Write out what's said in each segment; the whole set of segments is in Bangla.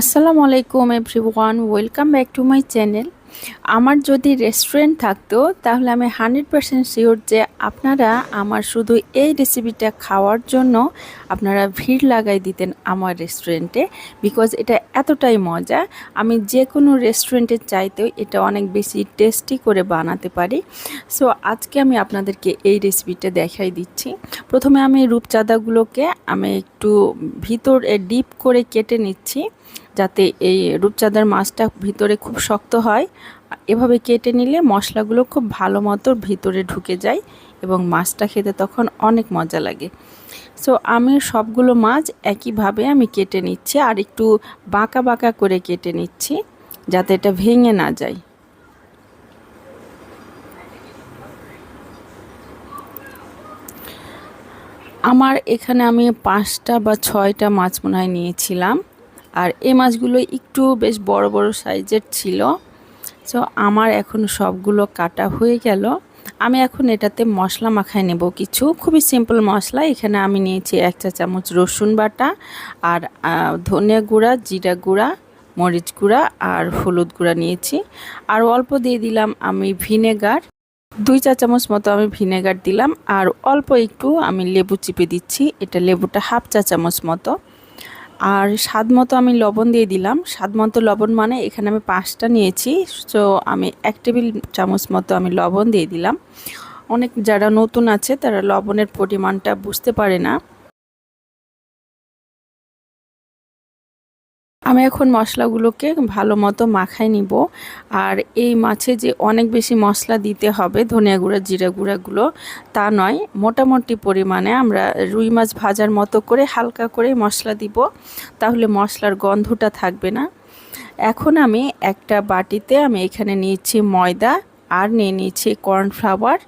আসসালামু আলাইকুম everyone, welcome back to my channel. আমার যদি রেস্টুরেন্ট থাকতো, তাহলে আমি হান্ড্রেড পারসেন্ট শিওর যে আপনারা আমার শুধু এই রেসিপিটা খাওয়ার জন্য আপনারা ভিড় লাগাই দিতেন আমার রেস্টুরেন্টে, বিকজ এটা এতটাই মজা। আমি যে কোনো রেস্টুরেন্টে চাইতেও এটা অনেক বেশি টেস্টি করে বানাতে পারি। সো, আজকে আমি আপনাদেরকে এই রেসিপিটা দেখাই দিচ্ছি। প্রথমে আমি রূপচাঁদাগুলোকে আমি একটু ভিতর ডিপ করে কেটে নিচ্ছি। যাতে এই রূপচাঁদার মাছটা ভিতরে খুব শক্ত হয়। এভাবে কেটে নিলে মশলাগুলো খুব ভালো মতো ভিতরে ঢুকে যায় এবং মাছটা খেতে তখন অনেক মজা লাগে। সো আমি সবগুলো মাছ একইভাবে আমি কেটে নিচ্ছি আর একটু বাঁকা বাঁকা করে কেটে নিচ্ছি যাতে এটা ভেঙে না যায়। আমার এখানে আমি পাঁচটা বা ছয়টা মাছ মনে হয় নিয়েছিলাম। আর এই মাছগুলো একটু বেশ বড় বড় সাইজের ছিল। সো আমার এখন সবগুলো কাটা হয়ে গেল। আমি এখন এটাতে মশলা মাখায় নেব কিছু। খুবই সিম্পল মশলা। এখানে আমি নিয়েছি এক চা চামচ রসুন বাটা আর ধনে গুঁড়া, জিরা গুঁড়া, মরিচ গুঁড়া আর হলুদ গুঁড়া নিয়েছি। আর অল্প দিয়ে দিলাম আমি ভিনেগার। দুই চা চামচ মতো আমি ভিনেগার দিলাম। আর অল্প একটু আমি লেবু চিপে দিচ্ছি। এটা লেবুটা হাফ চা চামচ মতো। আর স্বাদ মতো আমি লবণ দিয়ে দিলাম। স্বাদ মতো লবণ মানে এখানে আমি পাঁচটা নিয়েছি। তো আমি এক টেবিল চামচ মতো আমি লবণ দিয়ে দিলাম। অনেক যারা নতুন আছে তারা লবণের পরিমাণটা বুঝতে পারে না। আমি এখন মশলাগুলোকে ভালো মতো মাখাই নিব। আর এই মাছে যে অনেক বেশি মশলা দিতে হবে, ধনিয়া গুঁড়া, জিরা গুঁড়াগুলো তা নয়, মোটামুটি পরিমাণে আমরা রুই মাছ ভাজার মতো করে হালকা করে মশলা দিব, তাহলে মশলার গন্ধটা থাকবে না। এখন আমি একটা বাটিতে আমি এখানে নিয়েছি ময়দা, আর নিয়ে নিয়েছি কর্নফ্লাওয়ার।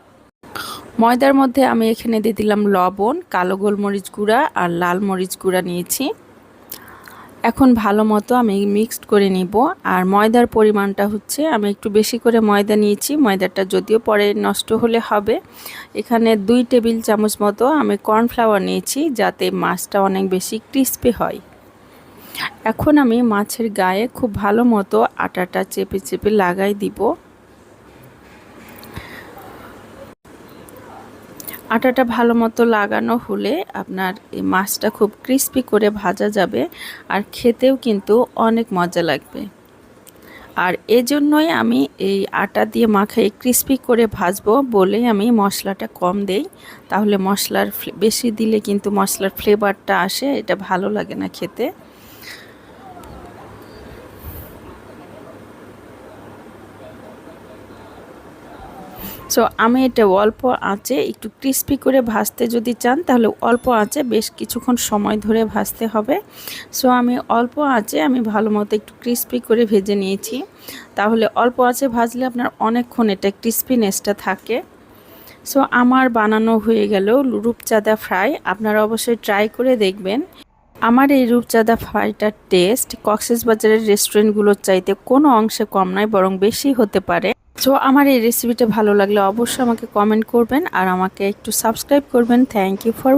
ময়দার মধ্যে আমি এখানে দিয়ে দিলাম লবণ, কালো গোলমরিচ গুঁড়া আর লাল মরিচ গুঁড়া নিয়েছি। এখন ভালো মতো আমি মিক্সড করে নিব। আর ময়দার পরিমাণটা হচ্ছে, আমি একটু বেশি করে ময়দা নিয়েছি। ময়দাটা যদিও পরে নষ্ট হলে হবে। এখানে দুই টেবিল চামচ মতো আমি কর্নফ্লাওয়ার নিয়েছি, যাতে মাছটা অনেক বেশি ক্রিস্পি হয়। এখন আমি মাছের গায়ে খুব ভালো মতো আটাটা চেপে চেপে লাগাই দিব। আটাটা ভালো মতো লাগানো হলে আপনার এই মাছটা খুব ক্রিস্পি করে ভাজা যাবে আর খেতেও কিন্তু অনেক মজা লাগবে। আর এজন্যই আমি এই আটা দিয়ে মাখাই ক্রিস্পি করে ভাজবো বলে আমি মশলাটা কম দেই। তাহলে মশলার বেশি দিলে কিন্তু মশলার ফ্লেভারটা আসে, এটা ভালো লাগে না খেতে। সো আমি এটা অল্প আঁচে একটু ক্রিস্পি করে ভাজতে যদি চান, তাহলে অল্প আঁচে বেশ কিছুক্ষণ সময় ধরে ভাজতে হবে। সো আমি অল্প আঁচে আমি ভালো মতো একটু ক্রিস্পি করে ভেজে নিয়েছি। তাহলে অল্প আঁচে ভাজলে আপনার অনেকক্ষণ এটা ক্রিস্পিনেসটা থাকে। সো আমার বানানো হয়ে গেল রূপচাঁদা ফ্রাই। আপনারা অবশ্যই ট্রাই করে দেখবেন। আমার এই রূপচাঁদা ফ্রাইটার টেস্ট কক্সেস বাজারের রেস্টুরেন্টগুলোর চাইতে কোনো অংশে কম নয়, বরং বেশি হতে পারে। সো আমার এই রেসিপিটা ভালো লাগলে অবশ্যই আমাকে কমেন্ট করবেন আর আমাকে একটু সাবস্ক্রাইব করবেন। Thank you for